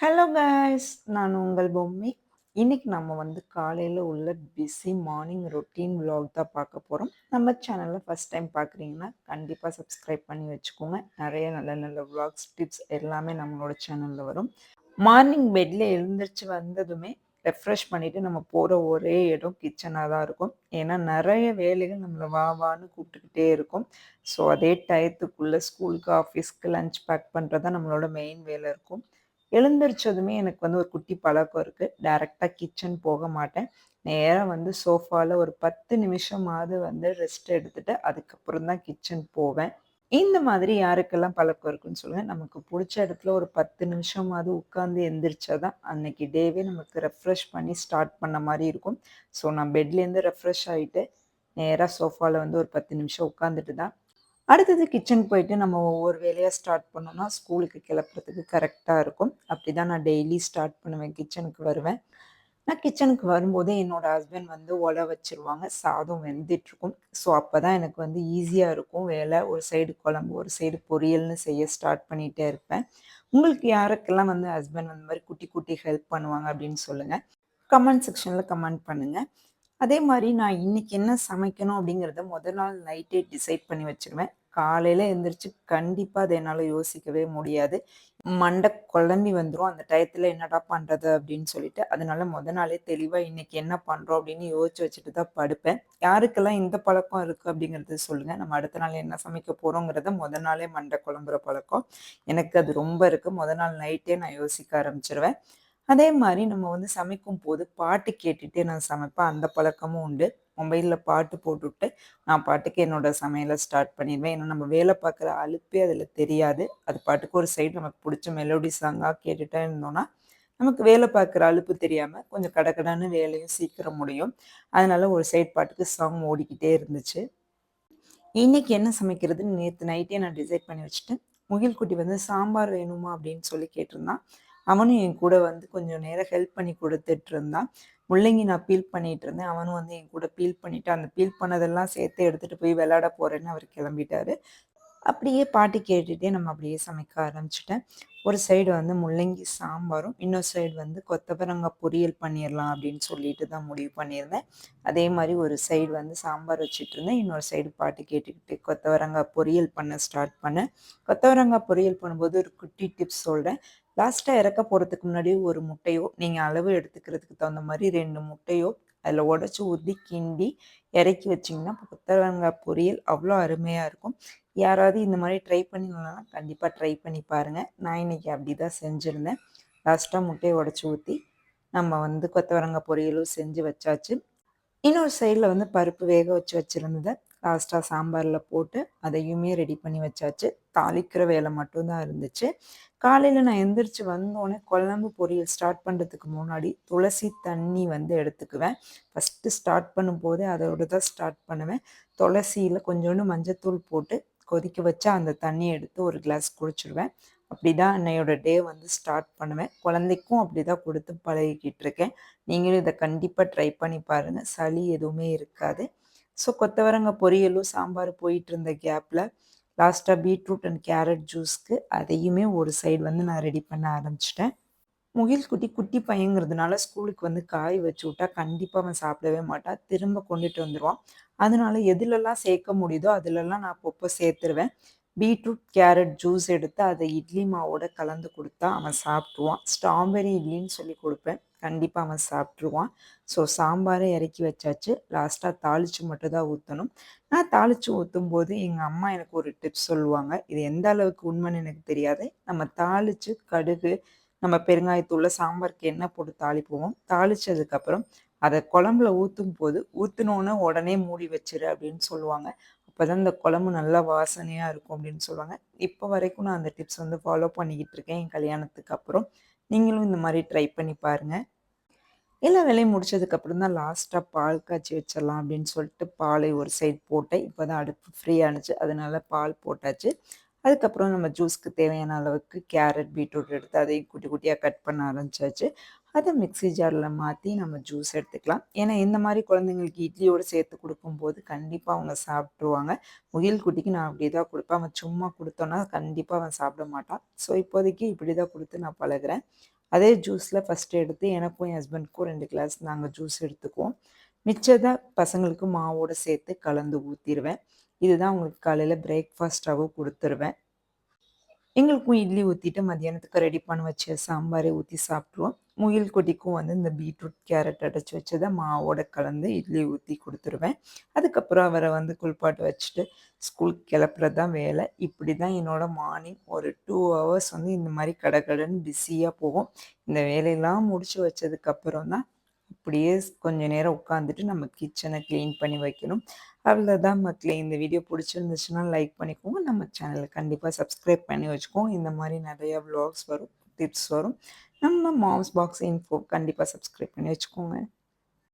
Hello guys நான் உங்கள் பொம்மை. இன்னைக்கு நம்ம வந்து காலையில் உள்ள பிஸி மார்னிங் ரொட்டீன் விலாக் தான் பார்க்க போகிறோம் நம்ம சேனலில் ஃபஸ்ட் டைம் பார்க்குறீங்கன்னா கண்டிப்பாக சப்ஸ்கிரைப் பண்ணி வச்சுக்கோங்க. நிறைய நல்ல நல்ல விலாக்ஸ் டிப்ஸ் எல்லாமே நம்மளோட சேனலில் வரும். மார்னிங் பெட்டில் எழுந்திரிச்சு வந்ததுமே ரெஃப்ரெஷ் பண்ணிவிட்டு நம்ம போகிற ஒரே இடம் கிச்சனாக தான் இருக்கும். ஏன்னா நிறைய வேலைகள் நம்மளை வா வான்னு கூப்பிட்டுக்கிட்டே இருக்கும். ஸோ அதே டயத்துக்குள்ளே ஸ்கூலுக்கு ஆஃபீஸ்க்கு லஞ்ச் பேக் பண்ணுறது தான் நம்மளோட மெயின் வேலை இருக்கும். எழுந்திரிச்சதுமே எனக்கு வந்து ஒரு குட்டி பழக்கம் இருக்குது டைரெக்டாக கிச்சன் போக மாட்டேன். நேராக வந்து சோஃபாவில் ஒரு பத்து நிமிஷமாவது வந்து ரெஸ்ட் எடுத்துட்டு அதுக்கப்புறம் தான் கிச்சன் போவேன். இந்த மாதிரி யாருக்கெல்லாம் பழக்கம் இருக்குன்னு சொல்லுங்கள் நமக்கு பிடிச்ச இடத்துல ஒரு பத்து நிமிஷமாவது உட்காந்து எந்திரிச்சா தான் அன்னைக்கு டேவே நமக்கு ரெஃப்ரெஷ் பண்ணி ஸ்டார்ட் பண்ண மாதிரி இருக்கும். ஸோ நான் பெட்லேருந்து ரெஃப்ரெஷ் ஆகிட்டு நேராக சோஃபாவில் வந்து ஒரு பத்து நிமிஷம் உட்காந்துட்டு தான் அடுத்தது கிச்சன் போயிட்டு நம்ம ஒவ்வொரு வேலையாக ஸ்டார்ட் பண்ணோம்னா ஸ்கூலுக்கு கிளப்புறதுக்கு கரெக்டாக இருக்கும். அப்படி தான் நான் டெய்லி ஸ்டார்ட் பண்ணுவேன். கிச்சனுக்கு வருவேன். நான் கிச்சனுக்கு வரும்போதே என்னோட ஹஸ்பண்ட் வந்து ஒலை வச்சிருவாங்க. சாதம் வெந்துட்டுருக்கும். ஸோ அப்போ தான் எனக்கு வந்து ஈஸியாக இருக்கும். வேலை ஒரு சைடு குழம்பு ஒரு சைடு பொரியல்னு செய்ய ஸ்டார்ட் பண்ணிகிட்டே இருப்பேன். உங்களுக்கு யாருக்கெல்லாம் வந்து ஹஸ்பண்ட் அந்த மாதிரி குட்டி குட்டி ஹெல்ப் பண்ணுவாங்க அப்படின்னு சொல்லுங்கள் கமெண்ட் செக்ஷனில் கமெண்ட் பண்ணுங்கள் அதே மாதிரி நான் இன்னைக்கு என்ன சமைக்கணும் அப்படிங்கிறத முதல் நாள் நைட்டே டிசைட் பண்ணி வச்சிருவேன். காலையில் எழுந்திரிச்சு கண்டிப்பாக அதை என்னால் யோசிக்கவே முடியாது. மண்டை குழம்பி வந்துடும் அந்த டயத்தில் என்னடா பண்ணுறது அப்படின்னு சொல்லிட்டு அதனால முத நாளே தெளிவாக இன்னைக்கு என்ன பண்ணுறோம் அப்படின்னு யோசிச்சு வச்சுட்டு தான் படுப்பேன். யாருக்கெல்லாம் இந்த பழக்கம் இருக்குது அப்படிங்கிறது சொல்லுங்கள் நம்ம அடுத்த நாள் என்ன சமைக்க போகிறோங்கிறத முத நாளே மண்டை குழம்புற பழக்கம். எனக்கு அது ரொம்ப இருக்குது முத நாள் நைட்டே நான் யோசிக்க ஆரம்பிச்சிருவேன். அதே மாதிரி நம்ம வந்து சமைக்கும் போது பாட்டு கேட்டுகிட்டே நான் சமைப்பேன். அந்த பழக்கமும் உண்டு. மொபைலில் பாட்டு போட்டுவிட்டு நான் பாட்டுக்கு என்னோட சமையலை ஸ்டார்ட் பண்ணிடுவேன். ஏன்னா நம்ம வேலை பார்க்குற அலுப்பே அதில் தெரியாது. அது பாட்டுக்கு ஒரு சைடு நமக்கு பிடிச்ச மெலோடி சாங்காக கேட்டுட்டே இருந்தோம்னா நமக்கு வேலை பார்க்குற அலுப்பு தெரியாமல் கொஞ்சம் கடக்கடான வேலையும் சீக்கிரம் முடியும். அதனால ஒரு சைடு பாட்டுக்கு சாங் ஓடிக்கிட்டே இருந்துச்சு. இன்னைக்கு என்ன சமைக்கிறதுன்னு நேற்று நைட்டே நான் டிசைட் பண்ணி வச்சுட்டேன். முகில் குட்டி வந்து சாம்பார் வேணுமா அப்படின்னு சொல்லி கேட்டிருந்தான். அவனும் என் கூட வந்து கொஞ்சம் நேரம் ஹெல்ப் பண்ணி கொடுத்துட்டு இருந்தான் முள்ளங்கி நான் பீல் பண்ணிட்டு இருந்தேன் அவனும் வந்து என் கூட பீல் பண்ணிட்டு அந்த பீல் பண்ணதெல்லாம் சேர்த்து எடுத்துட்டு போய் விளையாட போறேன்னு அவர் கிளம்பிட்டாரு. அப்படியே பாட்டு கேட்டுகிட்டே நம்ம அப்படியே சமைக்க ஆரம்பிச்சிட்டேன். ஒரு சைடு வந்து முள்ளங்கி சாம்பாரும் இன்னொரு சைடு வந்து கொத்தவரங்காய் பொரியல் பண்ணிடலாம் அப்படின்னு சொல்லிட்டு தான் முடிவு பண்ணியிருந்தேன். அதே மாதிரி ஒரு சைடு வந்து சாம்பார் வச்சுட்டு இருந்தேன் இன்னொரு சைடு பாட்டு கேட்டுக்கிட்டு கொத்தவரங்காய் பொரியல் பண்ண ஸ்டார்ட் பண்ணேன். கொத்தவரங்காய் பொரியல் பண்ணும்போது ஒரு குட்டி டிப்ஸ் சொல்கிறேன் லாஸ்ட்டாக இறக்க போகிறதுக்கு முன்னாடி ஒரு முட்டையோ நீங்கள் அளவு எடுத்துக்கிறதுக்கு தகுந்த மாதிரி ரெண்டு முட்டையோ அதில் உடச்சி ஊற்றி கிண்டி இறக்கி வச்சிங்கன்னா கொத்தவரங்காய் பொரியல் அவ்வளோ அருமையாக இருக்கும். யாராவது இந்த மாதிரி ட்ரை பண்ணிங்கன்னா கண்டிப்பாக ட்ரை பண்ணி பாருங்கள் நான் இன்னைக்கு அப்படி தான் செஞ்சுருந்தேன் லாஸ்ட்டாக முட்டையை உடச்சி ஊற்றி நம்ம வந்து கொத்தவரங்காய் பொரியலும் செஞ்சு வச்சாச்சு. இன்னொரு சைடில் வந்து பருப்பு வேக வச்சு வச்சுருந்ததை லாஸ்ட்டாக சாம்பாரில் போட்டு அதையுமே ரெடி பண்ணி வச்சாச்சு. தாளிக்கிற வேலை மட்டும்தான் இருந்துச்சு. காலையில் நான் எந்திரிச்சு வந்தோடனே குழம்பு பொரியல் ஸ்டார்ட் பண்ணுறதுக்கு முன்னாடி துளசி தண்ணி வந்து எடுத்துக்குவேன். ஃபஸ்ட்டு ஸ்டார்ட் பண்ணும்போதே அதோட தான் ஸ்டார்ட் பண்ணுவேன். துளசியில் கொஞ்சோண்டு மஞ்சத்தூள் போட்டு கொதிக்க வச்சு அந்த தண்ணியை எடுத்து ஒரு கிளாஸ் குடிச்சிடுவேன். அப்படி தான் என்னையோட டே வந்து ஸ்டார்ட் பண்ணுவேன். குழந்தைக்கும் அப்படி தான் கொடுத்து பழகிக்கிட்டு இருக்கேன். நீங்களும் இதை கண்டிப்பாக ட்ரை பண்ணி பாருங்கள் சளி எதுவுமே இருக்காது. ஸோ கொத்தவரங்க பொரியலும் சாம்பார் போயிட்டு இருந்த கேப்பில் லாஸ்ட்டாக பீட்ரூட் அண்ட் கேரட் ஜூஸ்க்கு அதையுமே ஒரு சைடு வந்து நான் ரெடி பண்ண ஆரம்பிச்சிட்டேன். முகில் குட்டி குட்டி பையங்கிறதுனால ஸ்கூலுக்கு வந்து காய் வச்சு விட்டா கண்டிப்பாக அவன் சாப்பிடவே மாட்டான். திரும்ப கொண்டுட்டு வந்துடுவான் அதனால எதுலெல்லாம் சேர்க்க முடியுதோ அதுலெல்லாம் நான் அப்பப்போ சேர்த்துருவேன். பீட்ரூட் கேரட் ஜூஸ் எடுத்து அதை இட்லி மாவோட கலந்து கொடுத்தா அவன் சாப்பிட்ருவான் ஸ்ட்ராபெரி இட்லின்னு சொல்லி கொடுப்பேன். கண்டிப்பாக அவன் சாப்பிட்ருவான் ஸோ சாம்பாரை இறக்கி வச்சாச்சு. லாஸ்ட்டாக தாளித்து மட்டும் தான் ஊற்றணும் நான் தாளித்து ஊற்றும் போது எங்கள் அம்மா எனக்கு ஒரு டிப்ஸ் சொல்லுவாங்க. இது எந்த அளவுக்கு உண்மைன்னு எனக்கு தெரியாது. நம்ம தாளித்து கடுகு நம்ம பெருங்காயத்தூள் சாம்பாருக்கு எண்ணெய் போட்டு தாளிப்போம். தாளித்ததுக்கப்புறம் அதை குழம்புல ஊற்றும் போது ஊற்றினோன்னு உடனே மூடி வச்சிரு அப்படின்னு சொல்லுவாங்க. அப்போ தான் இந்த குழம்பு நல்லா வாசனையாக இருக்கும் அப்படின்னு சொல்லுவாங்க. இப்போ வரைக்கும் நான் அந்த டிப்ஸ் வந்து ஃபாலோ பண்ணிக்கிட்டு இருக்கேன் என் கல்யாணத்துக்கு அப்புறம். நீங்களும் இந்த மாதிரி ட்ரை பண்ணி பாருங்கள் எல்லா வேலையும் முடிச்சதுக்கப்புறம் தான் லாஸ்ட்டாக பால் காய்ச்சி வச்சிடலாம் அப்படின்னு சொல்லிட்டு பாலை ஒரு சைடு போட்டேன். இப்போ தான் அடுப்பு ஃப்ரீயானுச்சு அதனால பால் போட்டாச்சு. அதுக்கப்புறம் நம்ம ஜூஸ்க்கு தேவையான அளவுக்கு கேரட் பீட்ரூட் எடுத்து அதையும் குட்டி குட்டியாக கட் பண்ண ஆரம்பிச்சாச்சு. அதை மிக்ஸி ஜாரில் மாற்றி நம்ம ஜூஸ் எடுத்துக்கலாம். ஏன்னா இந்த மாதிரி குழந்தைங்களுக்கு இட்லியோடு சேர்த்து கொடுக்கும்போது கண்டிப்பாக அவங்க சாப்பிட்ருவாங்க முகில் குட்டிக்கு நான் அப்படி தான் கொடுப்பேன். அவன் சும்மா கொடுத்தோன்னா கண்டிப்பாக அவன் சாப்பிட மாட்டான். ஸோ இப்போதைக்கு இப்படி தான் கொடுத்து நான் பழகுறேன். அதே ஜூஸில் ஃபஸ்ட்டு எடுத்து எனக்கும் என் ஹஸ்பண்ட்க்கும் ரெண்டு கிளாஸ் நாங்கள் ஜூஸ் எடுத்துக்குவோம். மிச்சத்தை பசங்களுக்கு மாவோடு சேர்த்து கலந்து ஊற்றிடுவேன் இதுதான் உங்களுக்கு காலையில் பிரேக்ஃபாஸ்ட்டாகவும் கொடுத்துருவேன். எங்களுக்கும் இட்லி ஊற்றிட்டு மதியானத்துக்கு ரெடி பண்ண வச்ச சாம்பாரை ஊற்றி சாப்பிட்ருவோம் முயல் கொடிக்கும் வந்து இந்த பீட்ரூட் கேரட் அடைச்சி வச்சதை மாவோட கலந்து இட்லி ஊற்றி கொடுத்துருவேன். அதுக்கப்புறம் அவரை வந்து குளிப்பாட்டு வச்சுட்டு ஸ்கூலுக்கு கிளப்புறது தான் வேலை. இப்படி தான் என்னோடய மார்னிங் ஒரு டூ ஹவர்ஸ் வந்து இந்த மாதிரி கடை பிஸியாக போகும். இந்த வேலையெல்லாம் முடிச்சு வச்சதுக்கப்புறம் தான் அப்படியே கொஞ்ச நேரம் உட்காந்துட்டு நம்ம கிச்சனை க்ளீன் பண்ணி வைக்கணும். அவ்வளோதான் மக்களே. இந்த வீடியோ பிடிச்சிருந்துச்சுன்னா லைக் பண்ணிக்கோங்க. நம்ம சேனலை கண்டிப்பாக சப்ஸ்கிரைப் பண்ணி வச்சுக்கோங்க. இந்த மாதிரி நிறையா வ்ளாக்ஸ் வரும் டிப்ஸ் வரும். நம்ம மாம்ஸ் பாக்ஸ் இன்ஃபோ கண்டிப்பாக சப்ஸ்கிரைப் பண்ணி வச்சுக்கோங்க.